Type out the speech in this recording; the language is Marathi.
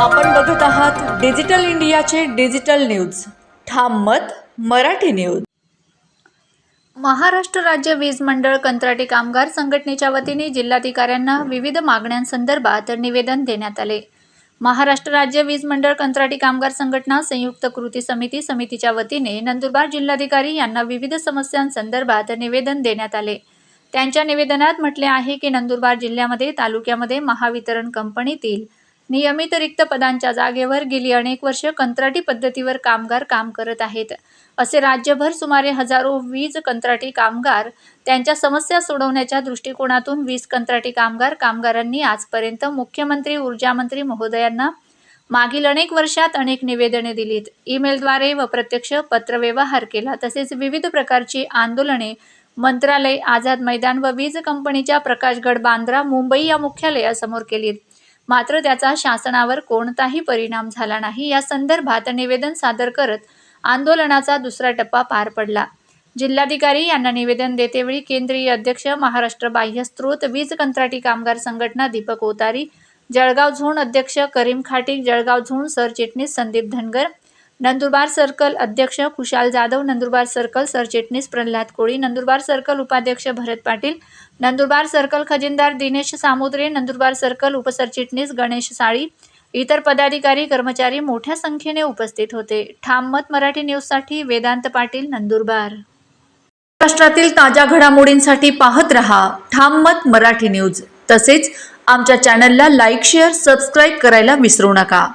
आपण बघत आहात डिजिटल इंडियाचे डिजिटल न्यूज. ठाम मत मराठी न्यूज. महाराष्ट्र राज्य वीज मंडळ कंत्राटी कामगार संघटनेच्या वतीने जिल्हाधिकाऱ्यांना विविध मागण्यांसंदर्भात निवेदन देण्यात आले. महाराष्ट्र राज्य वीज मंडळ कंत्राटी कामगार संघटना संयुक्त कृती समिती समितीच्या वतीने नंदुरबार जिल्हाधिकारी यांना विविध समस्यांसंदर्भात निवेदन देण्यात आले. त्यांच्या निवेदनात म्हटले आहे की नंदुरबार जिल्ह्यामध्ये तालुक्यामध्ये महावितरण कंपनीतील नियमित रिक्त पदांच्या जागेवर गेली अनेक वर्ष कंत्राटी पद्धतीवर कामगार काम करत आहेत. असे राज्यभर सुमारे हजारो वीज कंत्राटी कामगार त्यांच्या समस्या सोडवण्याच्या दृष्टिकोनातून वीज कंत्राटी कामगार कामगारांनी आजपर्यंत मुख्यमंत्री ऊर्जामंत्री महोदयांना मागील अनेक वर्षात अनेक निवेदने दिलीत. ईमेलद्वारे व प्रत्यक्ष पत्रव्यवहार केला तसेच विविध प्रकारची आंदोलने मंत्रालय आझाद मैदान व वीज कंपनीच्या प्रकाशगड बांद्रा मुंबई या मुख्यालयासमोर केलीत. मात्र त्याचा शासनावर कोणताही परिणाम झाला नाही. या संदर्भात निवेदन सादर करत आंदोलनाचा दुसरा टप्पा पार पडला. जिल्हाधिकारी यांना निवेदन देतेवेळी केंद्रीय अध्यक्ष महाराष्ट्र बाह्य स्त्रोत वीज कंत्राटी कामगार संघटना दीपक ओतारी जळगाव झोन अध्यक्ष करीम खाटीक जळगाव झोन सरचिटणीस संदीप धनगर नंदुरबार सर्कल अध्यक्ष खुशाल जाधव नंदुरबार सर्कल सरचिटणीस प्रल्हाद कोळी नंदुरबार सर्कल उपाध्यक्ष भरत पाटील नंदुरबार सर्कल खजिनदार दिनेश सामुद्रे नंदुरबार सर्कल उपसरचिटणीस गणेश साळी इतर पदाधिकारी कर्मचारी मोठ्या संख्येने उपस्थित होते. ठाम मत मराठी न्यूजसाठी वेदांत पाटील नंदुरबार. महाराष्ट्रातील ताज्या घडामोडींसाठी पाहत रहा ठाम मत मराठी न्यूज. तसेच आमच्या चॅनलला लाईक शेअर सबस्क्राईब करायला विसरू नका.